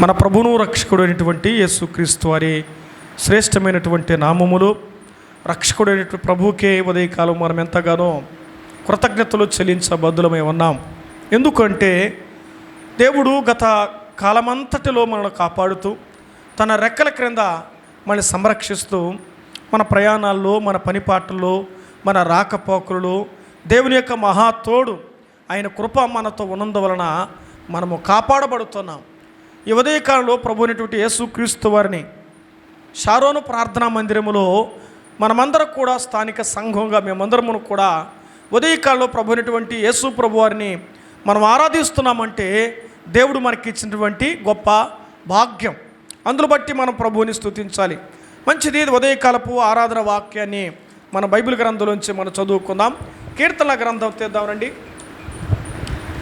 మన ప్రభును రక్షకుడు అయినటువంటి యేసుక్రీస్తు వారి శ్రేష్టమైనటువంటి నామములు రక్షకుడు అయినటువంటి ప్రభువుకే ఉదయకాలం మనం ఎంతగానో కృతజ్ఞతలు చెల్లించబద్దులమై ఉన్నాం. ఎందుకంటే దేవుడు గత కాలమంతటిలో మనల్ని కాపాడుతూ తన రెక్కల క్రింద మనల్ని సంరక్షిస్తూ మన ప్రయాణాల్లో మన పనిపాటల్లో మన రాకపోకలలో దేవుని యొక్క మహాతోడు ఆయన కృప మనతో ఉన్నందువలన మనము కాపాడబడుతున్నాం. ఈ ఉదయకాలంలో ప్రభు అయినటువంటి యేసుక్రీస్తు వారిని షారోను ప్రార్థనా మందిరములో మనమందరం కూడా స్థానిక సంఘంగా మేమందరము కూడా ఉదయకాలంలో ప్రభు అయినటువంటి యేసు ప్రభు వారిని మనం ఆరాధిస్తున్నామంటే దేవుడు మనకి ఇచ్చినటువంటి గొప్ప భాగ్యం. అందులో బట్టి మనం ప్రభువుని స్తుతించాలి. మంచిది ఉదయకాలపు ఆరాధన వాక్యాన్ని మన బైబిల్ గ్రంథంలోంచి మనం చదువుకుందాం. కీర్తన గ్రంథం తీద్దాం రండి.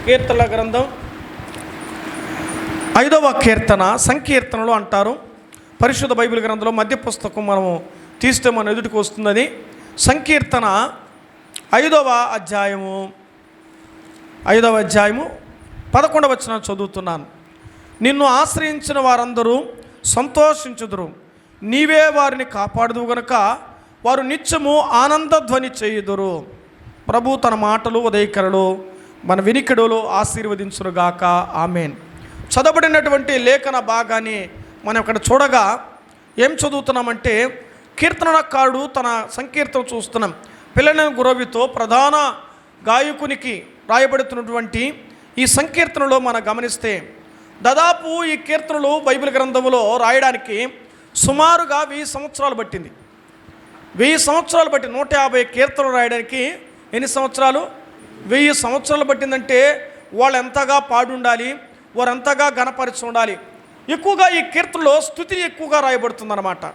కీర్తన గ్రంథం ఐదవ కీర్తన సంకీర్తనలు అంటారు. పరిశుద్ధ బైబిల్ గ్రంథంలో మధ్య పుస్తకం మనము తీస్తే మన ఎదుటికి వస్తుందని. సంకీర్తన ఐదవ అధ్యాయము. ఐదవ అధ్యాయము పదకొండవ వచ్చిన చదువుతున్నాను. నిన్ను ఆశ్రయించిన వారందరూ సంతోషించుదురు. నీవే వారిని కాపాడుదు గనుక వారు నిత్యము ఆనందధ్వని చేయుదురు. ప్రభు తన మాటలు ఉదయకరలు మన వినికిడులు ఆశీర్వదించునుగాక. ఆమెన్. చదవబడినటువంటి లేఖన భాగాన్ని మనం ఇక్కడ చూడగా ఏం చదువుతున్నామంటే కీర్తనకారుడు తన సంకీర్తన చూస్తున్నాం. పిల్లన గురవితో ప్రధాన గాయకునికి రాయబడుతున్నటువంటి ఈ సంకీర్తనలో మనం గమనిస్తే దాదాపు ఈ కీర్తనలు బైబిల్ గ్రంథంలో రాయడానికి సుమారుగా వెయ్యి సంవత్సరాలు పట్టింది. వెయ్యి సంవత్సరాలు బట్టి నూట యాభై కీర్తనలు రాయడానికి ఎన్ని సంవత్సరాలు? వెయ్యి సంవత్సరాలు పట్టిందంటే వాళ్ళు ఎంతగా పాడుండాలి వారంతగా గణపరిచి ఉండాలి. ఎక్కువగా ఈ కీర్తనలో స్థుతి ఎక్కువగా రాయబడుతుందన్నమాట.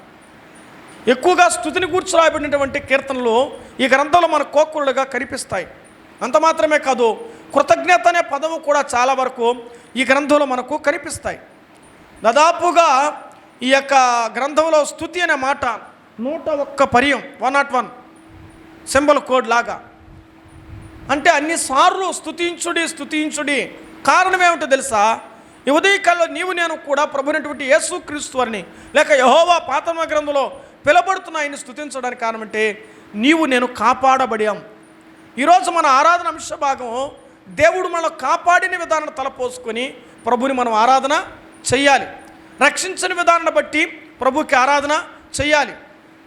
ఎక్కువగా స్థుతిని కూర్చు రాయబడినటువంటి కీర్తనలు ఈ గ్రంథంలో మన కోక్కులుగా కనిపిస్తాయి. అంత మాత్రమే కాదు కృతజ్ఞత అనే పదము కూడా చాలా వరకు ఈ గ్రంథంలో మనకు కనిపిస్తాయి. దాదాపుగా ఈ యొక్క గ్రంథంలో స్థుతి అనే మాట నూట ఒక్క పర్యం one nought one symbol code లాగా. అంటే అన్నిసార్లు స్థుతించుడి స్థుతించుడి కారణం ఏమిటో తెలుసా? ఈ ఉదయకాలంలో నీవు నేను కూడా ప్రభునటువంటి యేసుక్రీస్తు వారిని లేక యహోవా పాతమ గ్రంథంలో పిలబడుతున్న ఆయన్ని స్థుతించడానికి కారణం అంటే నీవు నేను కాపాడబడాం. ఈరోజు మన ఆరాధన అంశ భాగం దేవుడు మనం కాపాడిన విధానం తలపోసుకొని ప్రభుని మనం ఆరాధన చెయ్యాలి. రక్షించిన విధానాన్ని బట్టి ప్రభుకి ఆరాధన చెయ్యాలి.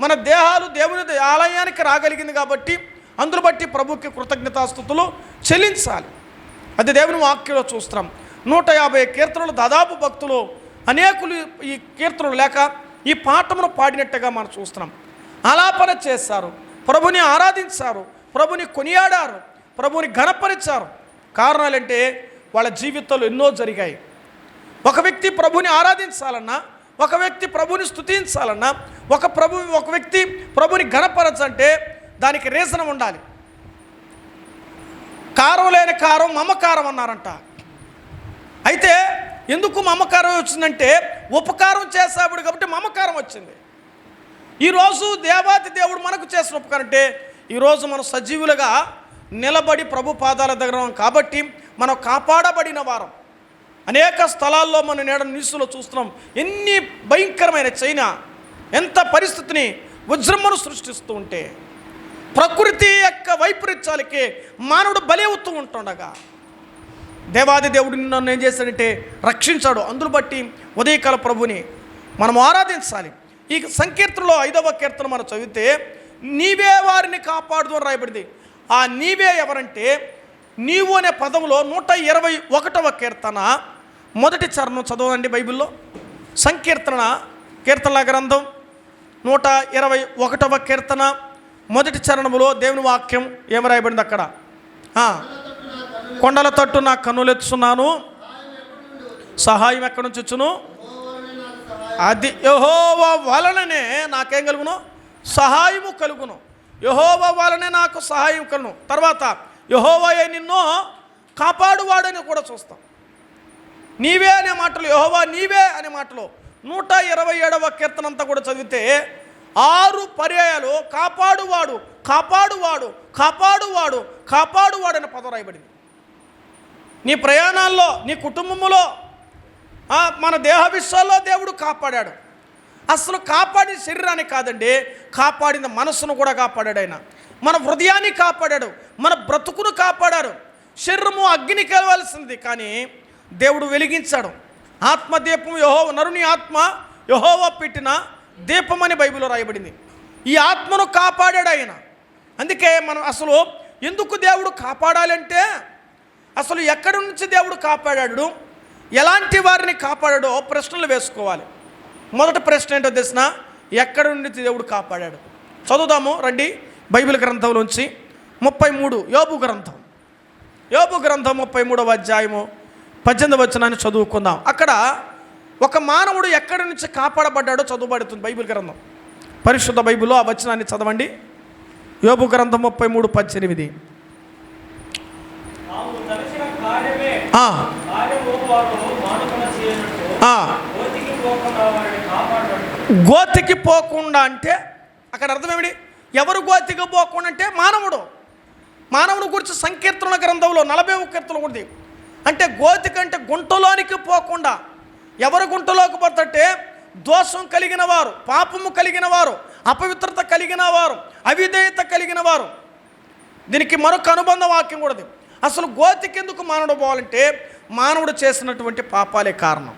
మన దేహాలు దేవుని ఆలయానికి రాగలిగింది కాబట్టి అందులో బట్టి ప్రభుకి కృతజ్ఞతాస్థుతులు చెల్లించాలి. అది దేవుని వాక్యంలో చూస్తున్నాం నూట యాభై కీర్తనలు దాదాపు భక్తులు అనేకులు ఈ కీర్తనలు లేక ఈ పాఠమును పాడినట్టుగా మనం చూస్తున్నాం. ఆలాపన చేశారు ప్రభుని ఆరాధించారు ప్రభుని కొనియాడారు ప్రభుని ఘనపరిచారు. కారణాలంటే వాళ్ళ జీవితంలో ఎన్నో జరిగాయి. ఒక వ్యక్తి ప్రభుని ఆరాధించాలన్నా ఒక వ్యక్తి ప్రభుని స్తుతించాలన్నా ఒక ప్రభు ఒక వ్యక్తి ప్రభుని ఘనపరచంటే దానికి రీజన్ ఉండాలి. కారం లేని కారం మమకారం అన్నారంట. అయితే ఎందుకు మమకారం వచ్చిందంటే ఉపకారం చేసావుడు కాబట్టి మమకారం వచ్చింది. ఈరోజు దేవాతి దేవుడు మనకు చేసిన ఉపకారం అంటే ఈరోజు మనం సజీవులుగా నిలబడి ప్రభు పాదాల దగ్గర కాబట్టి మనం కాపాడబడిన వారం. అనేక స్థలాల్లో మనం నేడ న్యూస్లో చూస్తున్నాం. ఎన్ని భయంకరమైన చైనా ఎంత పరిస్థితిని వజ్రమ్మను సృష్టిస్తూ ఉంటే. ప్రకృతి యొక్క వైపరీత్యాలకి మానవుడు బలి అవుతూ ఉంటుండగా దేవాది దేవుడు నన్ను ఏం చేశాడంటే రక్షించాడు. అందును బట్టి ఉదయకాల ప్రభుని మనం ఆరాధించాలి. ఈ సంకీర్తనలో ఐదవ కీర్తన మనం చదివితే నీవే వారిని కాపాడుదు అని రాయబడింది. ఆ నీవే ఎవరంటే నీవు అనే పదంలో నూట ఇరవై ఒకటవ కీర్తన మొదటి చరణం చదవండి బైబిల్లో. సంకీర్తన కీర్తనల గ్రంథం నూట ఇరవై ఒకటవ కీర్తన. మొదటి చరణములో దేవుని వాక్యం ఏమి రాయబడింది అక్కడ? కొండల తట్టు నా కన్నులెత్తున్నాను సహాయం ఎక్కడి నుంచి వచ్చును? అది యహోవ వలననే నాకేం కలుగును? సహాయము కలుగును. యహోవ వలనే నాకు సహాయం కలుగును. తర్వాత యహోవయే నిన్ను కాపాడువాడని కూడా చూస్తాం. నీవే అనే మాటలు యహోవా నీవే అనే మాటలు నూట ఇరవై ఏడవ కీర్తనంతా కూడా చదివితే ఆరు పర్యాయాలు కాపాడువాడు కాపాడువాడు కాపాడువాడు కాపాడువాడు అనే పదం రాయబడింది. నీ ప్రయాణాల్లో నీ కుటుంబములో మన దేహ విషయాల్లో దేవుడు కాపాడాడు. అసలు కాపాడిన శరీరాన్ని కాదండి కాపాడిన మనస్సును కూడా కాపాడాడు ఆయన. మన హృదయాన్ని కాపాడాడు మన బ్రతుకును కాపాడాడు. శరీరము అగ్ని కలవాల్సింది కానీ దేవుడు వెలిగించాడు. ఆత్మదీపం యహో నరుని ఆత్మ యహోవ పెట్టిన దీపం అని బైబిల్లో రాయబడింది. ఈ ఆత్మను కాపాడాడు ఆయన. అందుకే మనం అసలు ఎందుకు దేవుడు కాపాడాలంటే అసలు ఎక్కడి నుంచి దేవుడు కాపాడాడు ఎలాంటి వారిని కాపాడాడో ప్రశ్నలు వేసుకోవాలి. మొదటి ప్రశ్న ఏంటో తెలిసిన ఎక్కడి నుంచి దేవుడు కాపాడాడు? చదువుదాము రండి. బైబిల్ గ్రంథంలోంచి ముప్పై మూడు యోబు గ్రంథం. యోబు గ్రంథం ముప్పై మూడవ అధ్యాయము పద్దెనిమిది వచనాన్ని చదువుకుందాం. అక్కడ ఒక మానవుడు ఎక్కడి నుంచి కాపాడబడ్డాడో చదువుబడుతుంది బైబిల్ గ్రంథం. పరిశుద్ధ బైబిల్లో ఆ వచనాన్ని చదవండి. యోబు గ్రంథం ముప్పై మూడు పద్దెనిమిది గోతికి పోకుండా అంటే అక్కడ అర్థం ఏమిటి? ఎవరు గోతికి పోకుండా అంటే మానవుడు. మానవుని గురించి సంకీర్తన గ్రంథంలో నలభై కీర్తన ఉంది. అంటే గోతికి అంటే గుంటలోనికి పోకుండా ఎవరు గుంటలోకి పోతుంటే దోషం కలిగిన వారు పాపము కలిగిన వారు అపవిత్రత కలిగిన వారు అవిధేయత కలిగిన వారు. దీనికి మరొక అనుబంధ వాక్యం కూడా అసలు గోతికెందుకు మానవుడు పోవాలంటే మానవుడు చేసినటువంటి పాపాలే కారణం.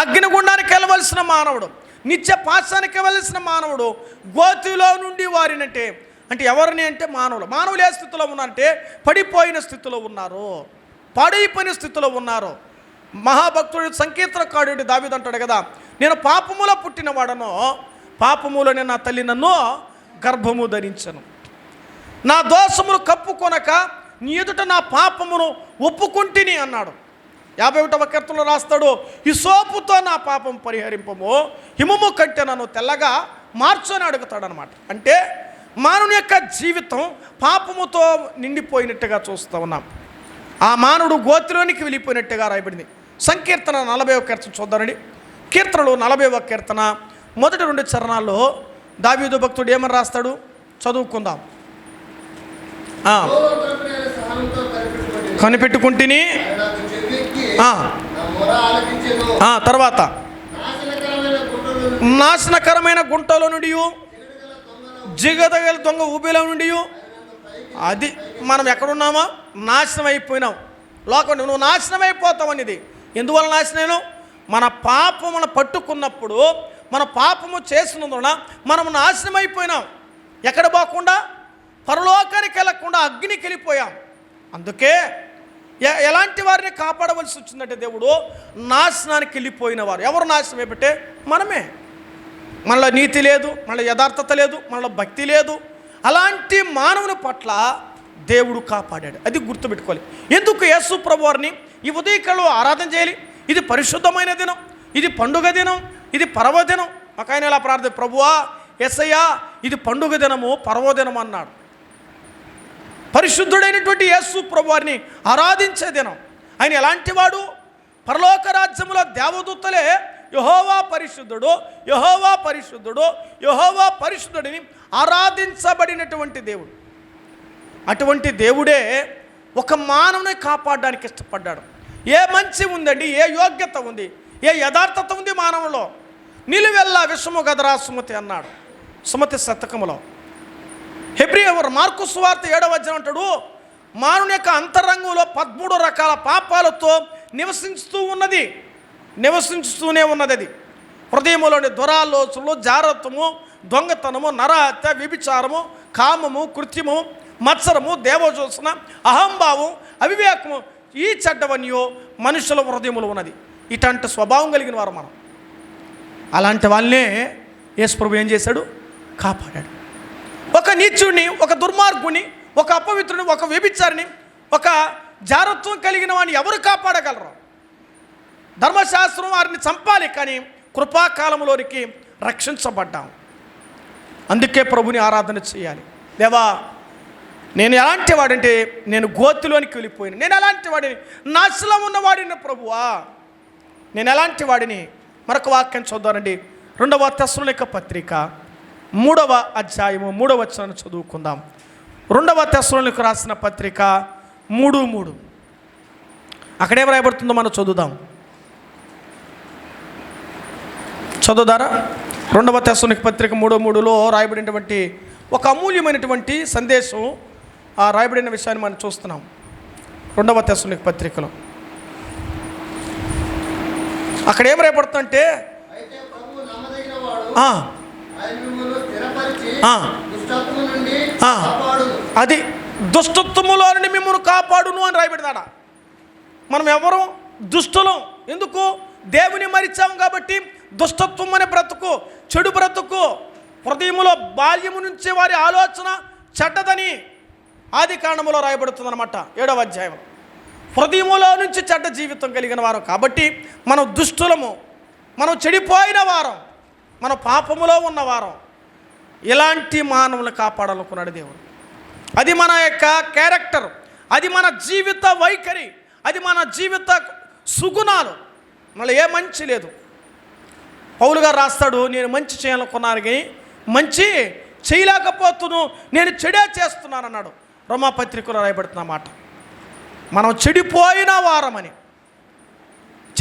అగ్నిగుండానికి వెళ్ళవలసిన మానవుడు నిత్య పాశానికి వెళ్ళవలసిన మానవుడు గోతిలో నుండి వారినంటే అంటే ఎవరిని అంటే మానవులు. మానవులు ఏ స్థితిలో ఉన్నారంటే పడిపోయిన స్థితిలో ఉన్నారు పాడైపోయిన స్థితిలో ఉన్నారు. మహాభక్తుడు సంకీర్తనకారుడు దావిదంటాడు కదా నేను పాపములో పుట్టినవాడను పాపములోనే నా తల్లి నన్ను గర్భము ధరించను. నా దోషములు కప్పుకొనక నీ ఎదుట నా పాపమును ఒప్పుకుంటుని అన్నాడు. యాభై ఒకటవ కర్తలు రాస్తాడు ఈ సోపుతో నా పాపం పరిహరింపము హిమము కంటే నన్ను తెల్లగా మార్చొని అడుగుతాడనమాట. అంటే మానవుని యొక్క జీవితం పాపముతో నిండిపోయినట్టుగా చూస్తూ ఉన్నాం. ఆ మానవుడు గోతిలోనికి వెళ్ళిపోయినట్టుగా రాయబడింది. సంకీర్తన నలభై ఒక కీర్తన చూద్దామండి. కీర్తనలు నలభై ఒక కీర్తన. మొదటి రెండు చరణాల్లో దావీదు భక్తుడు ఏమని రాస్తాడు? చదువుకుందాం. కనిపెట్టుకుంటుని. తర్వాత. నాశనకరమైన గుంటలో నుండి జిగదగల దొంగ ఊబిలో నుండి అది మనం ఎక్కడున్నామా? నాశనం అయిపోయినాం లోకం నువ్వు నాశనం అయిపోతావు అనేది ఎందువల్ల నాశనం మన పాపమును పట్టుకున్నప్పుడు మన పాపము చేసినందున మనం నాశనం అయిపోయినాం ఎక్కడ పోకుండా? పరలోకానికి వెళ్ళకుండా అగ్నికి వెళ్ళిపోయాం. అందుకే ఎలాంటి వారిని కాపాడవలసి వచ్చిందంటే దేవుడు నాశనానికి వెళ్ళిపోయిన వారు ఎవరు నాశనం అయిపెట్టే మనమే. మనలో నీతి లేదు మనలో యథార్థత లేదు మనలో భక్తి లేదు. అలాంటి మానవుని పట్ల దేవుడు కాపాడాడు. అది గుర్తుపెట్టుకోవాలి. ఎందుకు యేసు ప్రభు వారిని ఈ ఉదయకాలంలో ఆరాధన చేయాలి. ఇది పరిశుద్ధమైన దినం. ఇది పండుగ దినం. ఇది పర్వదినం ఒక ఆయన ఇలా ప్రార్థన ప్రభువా ఎస్ఐయా ఇది పండుగ దినము పర్వదినం అన్నాడు. పరిశుద్ధుడైనటువంటి యేసు ప్రభువారిని ఆరాధించే దినం. ఆయన ఎలాంటి వాడు? పరలోక రాజ్యములో దేవదూతలే యహోవా పరిశుద్ధుడు యహోవా పరిశుద్ధుడు యహోవా పరిశుద్ధుడిని ఆరాధించబడినటువంటి దేవుడు. అటువంటి దేవుడే ఒక మానవుని కాపాడడానికి ఇష్టపడ్డాడు. ఏ మంచి ఉందండి? ఏ యోగ్యత ఉంది? ఏ యథార్థత ఉంది మానవులో? నిలువెల్లా విషము గదరా సుమతి అన్నాడు. సుమతి శతకములో. హెబ్రియవర్ మార్కు సువార్త ఏడవ అధ్యాయం అంటాడు మానవుని యొక్క అంతరంగంలో పదమూడు రకాల పాపాలతో నివసిస్తూ ఉన్నది. నివసించుతూనే ఉన్నది అది. హృదయంలోని దురాలోచనలు జారత్వము దొంగతనము నరహత్య వ్యభిచారము కామము కృత్యము మత్సరము దేవజోసన అహంభావం అవివేకము ఈ చెడ్డవన్యో మనుషుల హృదయములు ఉన్నది. ఇటువంటి స్వభావం కలిగిన వారు మనం. అలాంటి వాళ్ళనే యేసుప్రభు ఏం చేశాడు? కాపాడాడు. ఒక నీచుడిని ఒక దుర్మార్గుని ఒక అపవిత్రుని ఒక వ్యభిచారిని ఒక జారత్వం కలిగిన వాడిని ఎవరు కాపాడగలరు? ధర్మశాస్త్రం వారిని చంపాలి కానీ కృపాకాలంలోనికి రక్షించబడ్డాం. అందుకే ప్రభుని ఆరాధన చేయాలి. దేవా నేను ఎలాంటి వాడంటే నేను గోతిలోనికి వెళ్ళిపోయాను. నేను ఎలాంటి వాడిని? నాశనం ఉన్నవాడిని ప్రభువా. నేను ఎలాంటి వాడిని? మరొక వాక్యం చూద్దానండి రెండవ తెస్సలోనిక పత్రిక మూడవ అధ్యాయము మూడవ వచనాన్ని చదువుకుందాం. రెండవ తెస్సలోనికి రాసిన పత్రిక మూడు మూడు. అక్కడేం రాయబడుతుందో మనం చదువుదాం. చదువుదారా? రెండవ తెస్సునికి పత్రిక మూడో మూడులో రాయబడినటువంటి ఒక అమూల్యమైనటువంటి సందేశం ఆ రాయబడిన విషయాన్ని మనం చూస్తున్నాం. రెండవ తెస్సునికి పత్రికలో. అక్కడ ఏం రేపడుతుందంటే. కాపాడును. అది దుష్టత్వములో నుండి మిమ్మల్ని కాపాడును అని రాయబడినాడ. మనం ఎవరు? దుష్టులం. ఎందుకు? దేవుని మరిచాం కాబట్టి దుష్టత్వం అనే బ్రతుకు చెడు బ్రతుకు హృదయములో బాల్యము నుంచి వారి ఆలోచన చెడ్డదని ఆది కాండములో రాయబడుతుందన్నమాట. ఏడవ అధ్యాయం. హృదయములో నుంచి చెడ్డ జీవితం కలిగిన వారు కాబట్టి మనం దుష్టులము మనం చెడిపోయిన వారం మన పాపములో ఉన్నవారం ఇలాంటి మానవులు కాపాడాలనుకున్నాడు దేవుడు. అది మన యొక్క క్యారెక్టర్ అది మన జీవిత వైఖరి అది మన జీవిత సుగుణాలు. మళ్ళీ ఏ మంచి లేదు. పౌలుగా రాస్తాడు నేను మంచి చేయాలనుకున్నాను కానీ మంచి చేయలేకపోతును నేను చెడే చేస్తున్నాను అన్నాడు రోమాపత్రికలో రాయబడుతున్న మాట. మనం చెడిపోయిన వారమని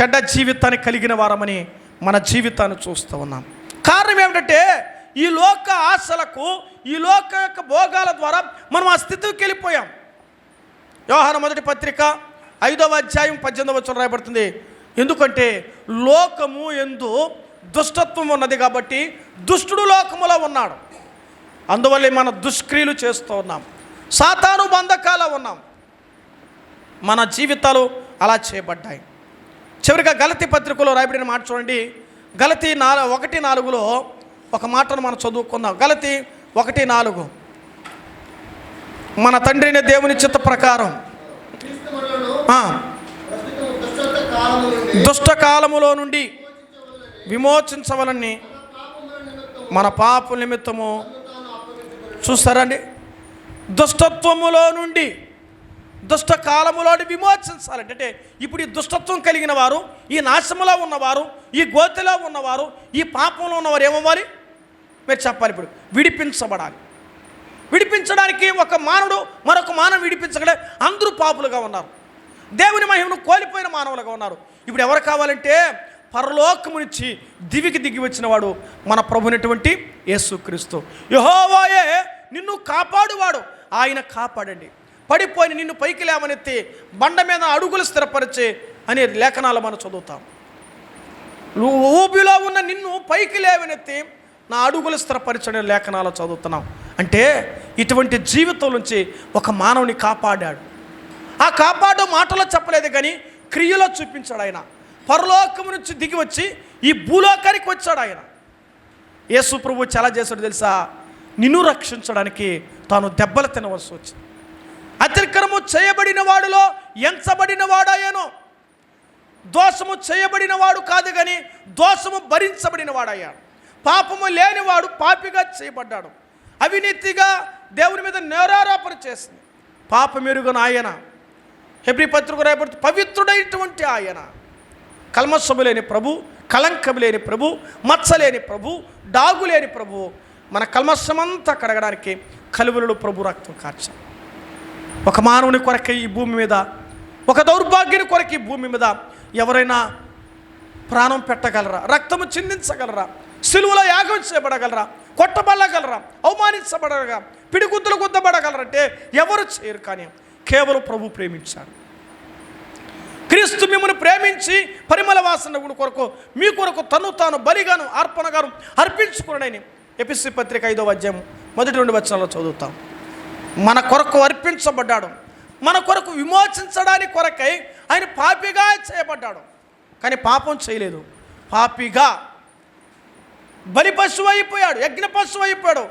చెడ్డ జీవితాన్ని కలిగిన వారమని మన జీవితాన్ని చూస్తూ ఉన్నాం. కారణం ఏమిటంటే ఈ లోక ఆశలకు ఈ లోక యొక్క భోగాల ద్వారా మనం ఆ స్థితికి వెళ్ళిపోయాం. వ్యవహార మొదటి పత్రిక ఐదవ అధ్యాయం పద్దెనిమిదవ వచ్చిన రాయబడుతుంది. ఎందుకంటే లోకము ఎందు దుష్టత్వం ఉన్నది కాబట్టి దుష్టుడు లోకములో ఉన్నాడు. అందువల్లే మన దుష్క్రియలు చేస్తూ ఉన్నాం. సాతాను బంధకాల ఉన్నాం. మన జీవితాలు అలా చేయబడ్డాయి. చివరిగా గలతి పత్రికలో రాయబడిన మాట చూడండి. గలతి నాల ఒకటి నాలుగులో ఒక మాటను మనం చదువుకుందాం. గలతి ఒకటి నాలుగు. మన తండ్రిని దేవుని చిత్త ప్రకారం. దుష్టకాలములో నుండి విమోచించవలని మన పాప నిమిత్తము. చూస్తారండి దుష్టత్వములో నుండి దుష్ట కాలములోని విమోచించాలంటే అంటే ఇప్పుడు ఈ దుష్టత్వం కలిగిన వారు ఈ నాశములో ఉన్నవారు ఈ గోతిలో ఉన్నవారు ఈ పాపంలో ఉన్నవారు ఏమవ్వాలి? మీరు చెప్పాలి ఇప్పుడు. విడిపించబడాలి. విడిపించడానికి ఒక మానవుడు మరొక మానవ విడిపించగలే. అందరూ పాపులుగా ఉన్నారు. దేవుని మహిమను కోల్పోయిన మానవులుగా ఉన్నారు. ఇప్పుడు ఎవరు కావాలంటే పరలోకము నుంచి దివికి దిగి వచ్చిన వాడు మన ప్రభునటువంటి యేసుక్రీస్తు. యహోవాయే నిన్ను కాపాడువాడు. ఆయన కాపాడండి. పడిపోయిన నిన్ను పైకి లేవనెత్తి బండ మీద అడుగులు స్థిరపరిచే అనే లేఖనాలు మనం చదువుతాం. నువ్వు ఊబిలో ఉన్న నిన్ను పైకి లేవనెత్తి నా అడుగులు స్థిరపరచని లేఖనాలు చదువుతున్నాం. అంటే ఇటువంటి జీవితం నుంచి ఒక మానవుని కాపాడాడు. ఆ కాపాడు మాటలో చెప్పలేదు కానీ క్రియలో చూపించాడు ఆయన. పరలోకం నుంచి దిగి వచ్చి ఈ భూలోకానికి వచ్చాడు ఆయన. యేసు ప్రభు చాలా చేశాడు తెలుసా? నిన్ను రక్షించడానికి తాను దెబ్బలు తినవలసి వచ్చింది. అతిక్రము చేయబడిన వాడిలో ఎంచబడిన వాడాయేనో దోషము చేయబడిన వాడు కాదు కానీ దోషము భరించబడిన వాడయ్యాడు. పాపము లేనివాడు పాపిగా చేయబడ్డాడు. అవినీతిగా దేవుని మీద నేరారోపణ చేసింది. పాపమెరుగన ఆయన. హెబ్రి పత్రిక రాయబడుతూ పవిత్రుడైనటువంటి ఆయన. కల్మషము లేని ప్రభు కలంకము లేని ప్రభు మచ్చలేని ప్రభు డాగు లేని ప్రభు. మన కల్మషమంతా కడగడానికి కలువలలో ప్రభు రక్తం కార్చాం. ఒక మానవుని కొరకై ఈ భూమి మీద ఒక దౌర్భాగ్యుని కొరకు ఈ భూమి మీద ఎవరైనా ప్రాణం పెట్టగలరా? రక్తము చిందించగలరా? సిలువలో యాగం చేయబడగలరా? కొట్టబడగలరా? అవమానించబడగా పిడిగుద్దులు గుద్దబడగలరంటే ఎవరు చేయరు కానీ కేవలం ప్రభు ప్రేమించాడు క్రీస్తు మిమ్మల్ని ప్రేమించి పరిమళ వాసన కొరకు మీ కొరకు తను తాను బలిగాను అర్పణగాను అర్పించుకున్నాడని ఎపిసి పత్రిక ఐదవ అధ్యాయం మొదటి రెండు వచనాల్లో చదువుతాం. మన కొరకు అర్పించబడ్డాడు. మన కొరకు విమోచించడానికి కొరకై ఆయన పాపిగా చేయబడ్డాడు. కానీ పాపం చేయలేదు. పాపిగా. బలి పశువు అయిపోయాడు యజ్ఞ పశువు అయిపోయాడు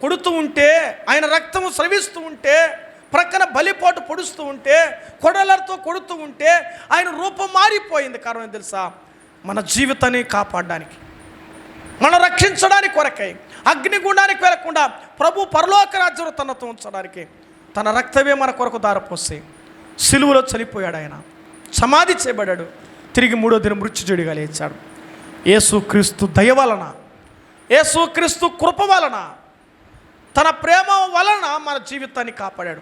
కొడుతూ ఉంటే ఆయన రక్తము స్రవిస్తూ ఉంటే ప్రక్కన బలిపోటు పొడుస్తూ ఉంటే కొడలతో కొడుతూ ఉంటే ఆయన రూపం మారిపోయింది. కారణం తెలుసా? మన జీవితాన్ని కాపాడడానికి. మనం రక్షించడానికి కొరకై. అగ్నిగుండానికి వెళ్ళకుండా ప్రభు పరలోక రాజ్యంలో తనతో ఉంచడానికి తన రక్తమే మన కొరకు దారపోసి సిలువలో చనిపోయాడు ఆయన. సమాధి చేయబడ్డాడు. తిరిగి మూడో దిన మృత్యుజుడిగా లేచాడు. యేసుక్రీస్తు దయ వలన యేసుక్రీస్తు కృప వలన తన ప్రేమ వలన మన జీవితాన్ని కాపాడాడు.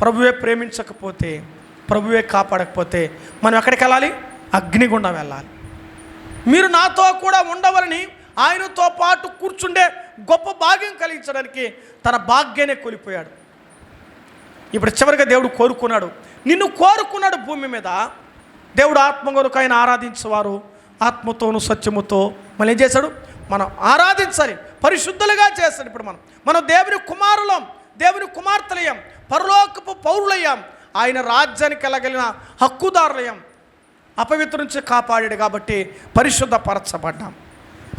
ప్రభువే ప్రేమించకపోతే ప్రభువే కాపాడకపోతే మనం ఎక్కడికి వెళ్ళాలి? అగ్నిగుండం వెళ్ళాలి. మీరు నాతో కూడా ఉండవలని ఆయనతో పాటు కూర్చుండే గొప్ప భాగ్యం కలిగించడానికి తన భాగ్యాన్ని కోల్పోయాడు. ఇప్పుడు చివరిగా దేవుడు కోరుకున్నాడు. నిన్ను కోరుకున్నాడు భూమి మీద. దేవుడు ఆత్మ కొరకు ఆయన ఆరాధించేవారు. ఆత్మతోను సత్యముతో మళ్ళీ ఏం చేశాడు? మనం ఆరాధించాలి. పరిశుద్ధులుగా చేస్తాడు ఇప్పుడు మనం. మనం దేవుని కుమారులం దేవుని కుమార్తెలయ్యాం. పరలోకపు పౌరులయ్యాం. ఆయన రాజ్యానికి వెళ్ళగలిగిన హక్కుదారులయ్యాం. అపవిత్ర నుంచి కాపాడాడు కాబట్టి పరిశుద్ధపరచబడ్డాం.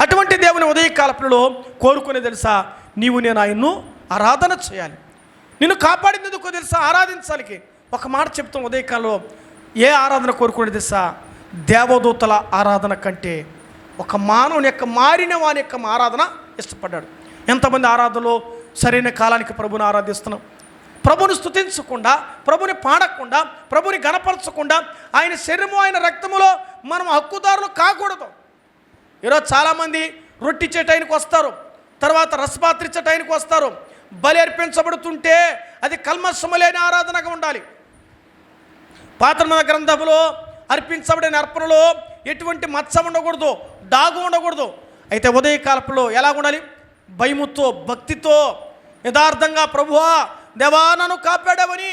అటువంటి దేవుని ఉదయకాలపులో కోరుకునే తెలుసా? నీవు నేను ఆయన్ను ఆరాధన చేయాలి. నిన్ను కాపాడినందుకు తెలుసా? ఆరాధించాలికి. ఒక మాట చెప్తాం ఉదయకాలంలో. ఏ ఆరాధన కోరుకునే తెలుసా? దేవదూతల ఆరాధన కంటే ఒక మానవుని యొక్క మారిన వాని యొక్క ఆరాధన ఇష్టపడ్డాడు. ఎంతమంది ఆరాధనలో సరైన కాలానికి ప్రభుని ఆరాధిస్తున్నాం. ప్రభుని స్థుతించకుండా ప్రభుని పాడకుండా ప్రభుని గణపరచకుండా ఆయన శరీరము ఆయన రక్తములో మనం హక్కుదారులు కాకూడదు. ఈరోజు చాలామంది రొట్టిచ్చే టైంకి వస్తారు తర్వాత రసపాత్రిచ్చే టైంకి వస్తారు. బలి అర్పించబడుతుంటే అది కల్మషము ఆరాధనగా ఉండాలి. పాత్రమ గ్రంథములో అర్పించబడిన అర్పణలో ఎటువంటి మచ్చ ఉండకూడదు దాగు ఉండకూడదు. అయితే ఉదయకాలపులో ఎలా ఉండాలి? భయముతో భక్తితో యథార్థంగా ప్రభువా దేవా నన్ను కాపాడావని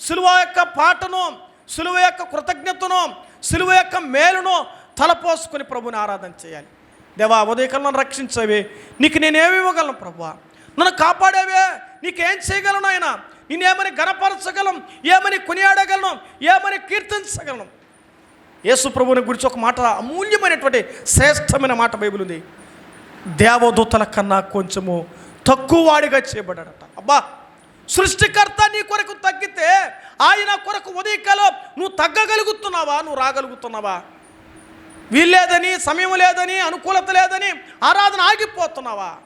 సులువ యొక్క పాటను సులువ యొక్క కృతజ్ఞతను సులువ యొక్క మేలును తలపోసుకొని ప్రభుని ఆరాధన చేయాలి. దేవా ఉదయకాలం నన్ను రక్షించవే. నీకు నేనేమి ఇవ్వగలను ప్రభువా? నన్ను కాపాడేవే. నీకేం చేయగలను ఆయన నేనేమని గణపరచగలం ఏమని కొనియాడగలను? ఏమని కీర్తించగలను? యేసు ప్రభువుని గురించి ఒక మాట అమూల్యమైనటువంటి శ్రేష్టమైన మాట బైబిల్ ఉంది. దేవదూతల కన్నా కొంచెము తక్కువ వాడిగా చేయబడ్డాడట. అబ్బా! సృష్టికర్త నీ కొరకు తగ్గితే ఆయన కొరకు ఉదయకాలం నువ్వు తగ్గగలుగుతున్నావా? నువ్వు రాగలుగుతున్నావా? వీల్లేదని సమయం లేదని అనుకూలత లేదని ఆరాధన ఆగిపోతున్నావా?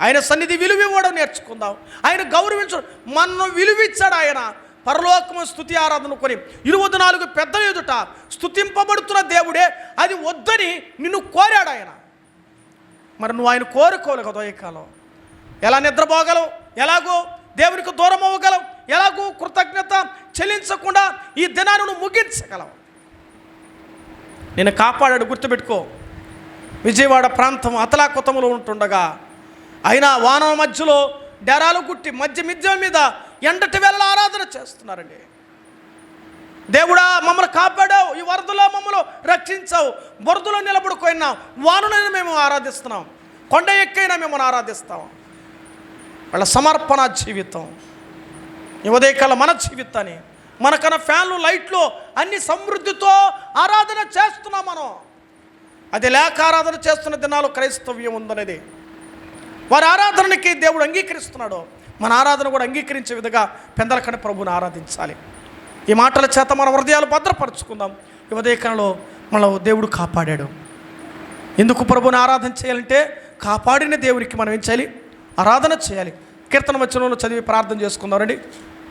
ఆయన సన్నిధి విలువ ఇవ్వడం నేర్చుకుందాం. ఆయన గౌరవించడం మనం విలువిచ్చాడు ఆయన. పరలోకము స్థుతి ఆరాధన కొని ఇరువది నాలుగు పెద్దల ఎదుట స్థుతింపబడుతున్న దేవుడే అది వద్దని నిన్ను కోరాడు ఆయన. మరి నువ్వు ఆయన కోరుకోలేవు కదా ఈ కాలం. ఎలా నిద్రపోగలవు? ఎలాగో దేవునికి దూరం అవ్వగలవు? ఎలాగో కృతజ్ఞత చెల్లించకుండా ఈ దినాన్ని నువ్వు ముగించగలవు? నేను కాపాడాడు గుర్తుపెట్టుకో. విజయవాడ ప్రాంతం అతలాకుతములో ఉంటుండగా అయినా వాన మధ్యలో డెరాలు కుట్టి మధ్య మిద్య మీద ఎండటి వేళ ఆరాధన చేస్తున్నారండి. దేవుడా మమ్మల్ని కాపాడావు ఈ వరదలో మమ్మల్ని రక్షించావు బురదలో నిలబడుకోయినా వాననైనా మేము ఆరాధిస్తున్నాం కొండ ఎక్కైనా మిమ్మల్ని ఆరాధిస్తాం. వాళ్ళ సమర్పణ జీవితం ఈ ఉదయకాల మన జీవితాన్ని మనకన్నా ఫ్యాన్లు లైట్లు అన్ని సమృద్ధితో ఆరాధన చేస్తున్నాం మనం. అది లేక ఆరాధన చేస్తున్న దినాలు క్రైస్తవ్యం ఉందనేది. వారి ఆరాధనకి దేవుడు అంగీకరిస్తున్నాడు. మన ఆరాధన కూడా అంగీకరించే విధంగా పెందలకని ప్రభుని ఆరాధించాలి. ఈ మాటల చేత మన హృదయాలు భద్రపరుచుకుందాం. ఈ ఉదయకాలంలో మన దేవుడు కాపాడాడు. ఎందుకు ప్రభుని ఆరాధన చేయాలంటే కాపాడిన దేవునికి మనం ఏం చేయాలి? ఆరాధన చేయాలి. కీర్తన వచ్చిన చదివి ప్రార్థన చేసుకుందాం రండి.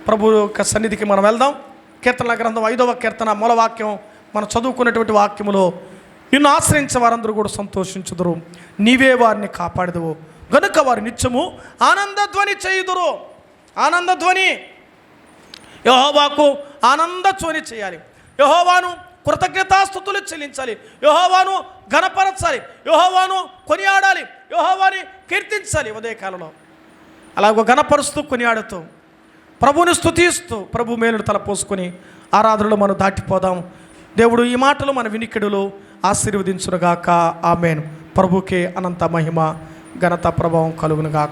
ప్రభు యొక్క సన్నిధికి మనం వెళ్దాం. కీర్తన గ్రంథం ఐదవ కీర్తన మూలవాక్యం. మనం చదువుకున్నటువంటి వాక్యములో నిన్ను ఆశ్రయించే వారందరూ కూడా సంతోషించుదురు. నీవే వారిని కాపాడదువు. గనుక వారు నిత్యము ఆనందధ్వని చేయుదురు. ఆనందధ్వని. యహోవాకు ఆనందధ్వని చేయాలి. యహోవాను కృతజ్ఞతాస్థుతులు చెల్లించాలి. యహోవాను ఘనపరచాలి. యహోవాను కొనియాడాలి. యహోవాని కీర్తించాలి ఉదయకాలంలో. అలాగో ఘనపరుస్తూ కొనియాడుతూ ప్రభుని స్థుతిస్తూ ప్రభు మేలుడు తల పోసుకొని ఆరాధనలో మనం దాటిపోదాం. దేవుడు ఈ మాటలు మన వినికిడులు ఆశీర్వదించునుగాక. ఆమెను. ప్రభుకే అనంత మహిమ ఘనత ప్రభావం కలుగునుగాక.